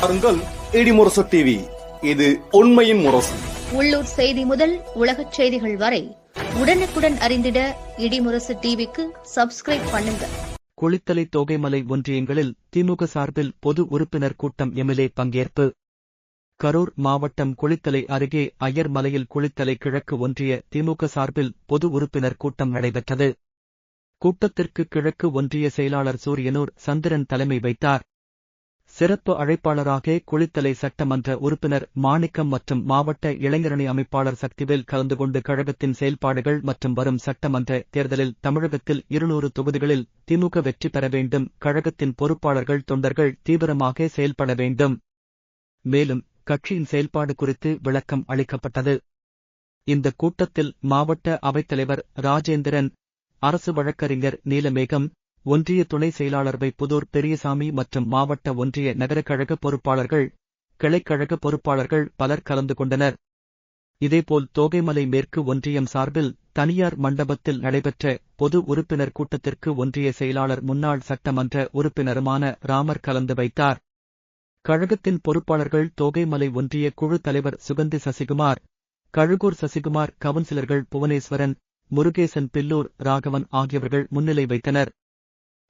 பாருங்கள் இடிமுரசு டிவி இது உண்மையின் முரசு. உள்ளூர் செய்தி முதல் உலகச் செய்திகள் வரை உடனுக்குடன் அறிந்திட இடிமுரசு டிவிக்கு சப்ஸ்கிரைப் பண்ணுங்க. குளித்தலை தோகைமலை ஒன்றியங்களில் திமுக சார்பில் பொது உறுப்பினர் கூட்டம் எம்எல்ஏ பங்கேற்பு. கரூர் மாவட்டம் குளித்தலை அருகே அய்யர்மலையில் குளித்தலை கிழக்கு ஒன்றிய திமுக சார்பில் பொது உறுப்பினர் கூட்டம் நடைபெற்றது. கூட்டத்திற்கு கிழக்கு ஒன்றிய செயலாளர் சூரியனூர் சந்திரன் தலைமை வைத்தார் சிறப்பு அழைப்பாளராக குளித்தலை சட்டமன்ற உறுப்பினர் மாணிக்கம் மற்றும் மாவட்ட இளைஞரணி அமைப்பாளர் சக்திவேல் கலந்து கொண்டு கழகத்தின் செயல்பாடுகள் மற்றும் வரும் சட்டமன்ற தேர்தலில் தமிழகத்தில் இருநூறு தொகுதிகளில் திமுக வெற்றி பெற வேண்டும். கழகத்தின் பொறுப்பாளர்கள் தொண்டர்கள் தீவிரமாக செயல்பட வேண்டும். மேலும் கட்சியின் செயல்பாடு குறித்து விளக்கம் அளிக்கப்பட்டது. இந்த கூட்டத்தில் மாவட்ட அவைத்தலைவர் ராஜேந்திரன் அரசு வழக்கறிஞர் நீலமேகம் ஒன்றிய துணை செயலாளர் வைப்புதூர் புதூர் பெரியசாமி மற்றும் மாவட்ட ஒன்றிய நகரக்கழக பொறுப்பாளர்கள் கிளைக்கழக பொறுப்பாளர்கள் பலர் கலந்து கொண்டனர். இதேபோல் தோகைமலை மேற்கு ஒன்றியம் சார்பில் தனியார் மண்டபத்தில் நடைபெற்ற பொது உறுப்பினர் கூட்டத்திற்கு ஒன்றிய செயலாளர் முன்னாள் சட்டமன்ற உறுப்பினருமான ராமர் கலந்து வைத்தார். கழகத்தின் பொறுப்பாளர்கள் தோகைமலை ஒன்றிய குழு தலைவர் சுகந்தி சசிகுமார் கழுகூர் சசிகுமார் கவுன்சிலர்கள் புவனேஸ்வரன் முருகேசன் பில்லூர் ராகவன் ஆகியவர்கள் முன்னிலை வைத்தனர்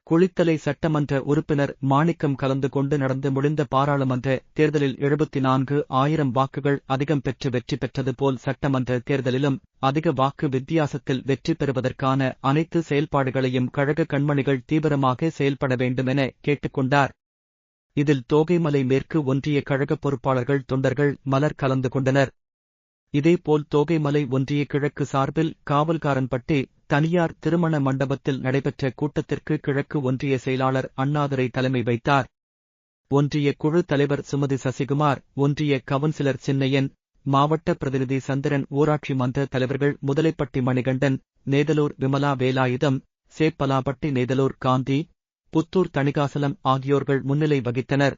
குளித்தலை சட்டமன்ற உறுப்பினர் மாணிக்கம் கலந்து கொண்டு நடந்து முடிந்த பாராளுமன்ற தேர்தலில் எழுபத்தி நான்கு ஆயிரம் வாக்குகள் அதிகம் பெற்று வெற்றி பெற்றது போல் சட்டமன்ற தேர்தலிலும் அதிக வாக்கு வித்தியாசத்தில் வெற்றி பெறுவதற்கான அனைத்து செயல்பாடுகளையும் கழக கண்மணிகள் தீவிரமாக செயல்பட வேண்டுமென கேட்டுக்கொண்டார். இதில் தோகைமலை மேற்கு ஒன்றிய கழக பொறுப்பாளர்கள் தொண்டர்கள் மலர் கலந்து கொண்டனர். இதேபோல் தோகைமலை ஒன்றிய கிழக்கு சார்பில் காவல்காரன்பட்டி தனியார் திருமண மண்டபத்தில் நடைபெற்ற கூட்டத்திற்கு கிழக்கு ஒன்றிய செயலாளர் அண்ணாதுரை தலைமை வைத்தார். ஒன்றிய குழு தலைவர் சுமதி சசிகுமார் ஒன்றிய கவுன்சிலர் சின்னையன் மாவட்ட பிரதிநிதி சந்திரன் ஊராட்சி மன்ற தலைவர்கள் முதலைப்பட்டி மணிகண்டன் நேதலூர் விமலா வேலாயுதம் சேப்பலாப்பட்டி நேதலூர் காந்தி புத்தூர் தணிகாசலம் ஆகியோர்கள் முன்னிலை வகித்தனர்.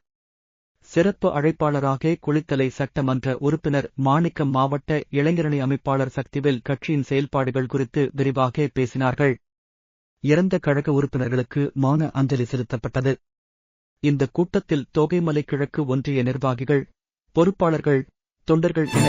சிறப்பு அழைப்பாளராக குளித்தலை சட்டமன்ற உறுப்பினர் மாணிக்கம் மாவட்ட இளைஞரணி அமைப்பாளர் சக்திவேல் கட்சியின் செயல்பாடுகள் குறித்து விரிவாக பேசினார்கள். இறந்த கழக உறுப்பினர்களுக்கு மௌன அஞ்சலி செலுத்தப்பட்டது. இந்த கூட்டத்தில் தோகைமலை கிழக்கு ஒன்றிய நிர்வாகிகள் பொறுப்பாளர்கள் தொண்டர்கள் என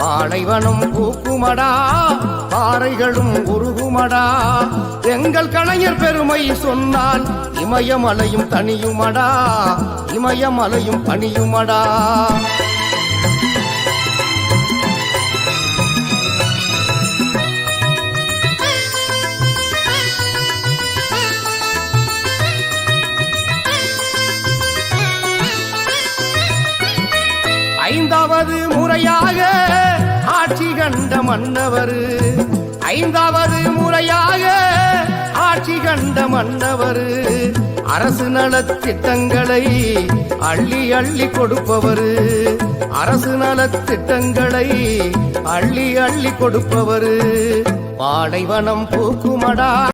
பாலைவனம் பூக்குமடா பாறைகளும் உருகுமடா. எங்கள் கலைஞர் பெருமை சொன்னால் இமயமலையும் தனியுமடா இமயமலையும் பணியுமடா. ஐந்தாவது முறையாக ஆட்சி கண்ட மன்னவர். ஐந்தாவது முறையாக ஆட்சி கண்ட மன்னவர். அரசு நலத்திட்டங்களை அள்ளி அள்ளி கொடுப்பவர். அரசு நலத்திட்டங்களை அள்ளி அள்ளி கொடுப்பவர். பாலைவனம் பூக்குமடா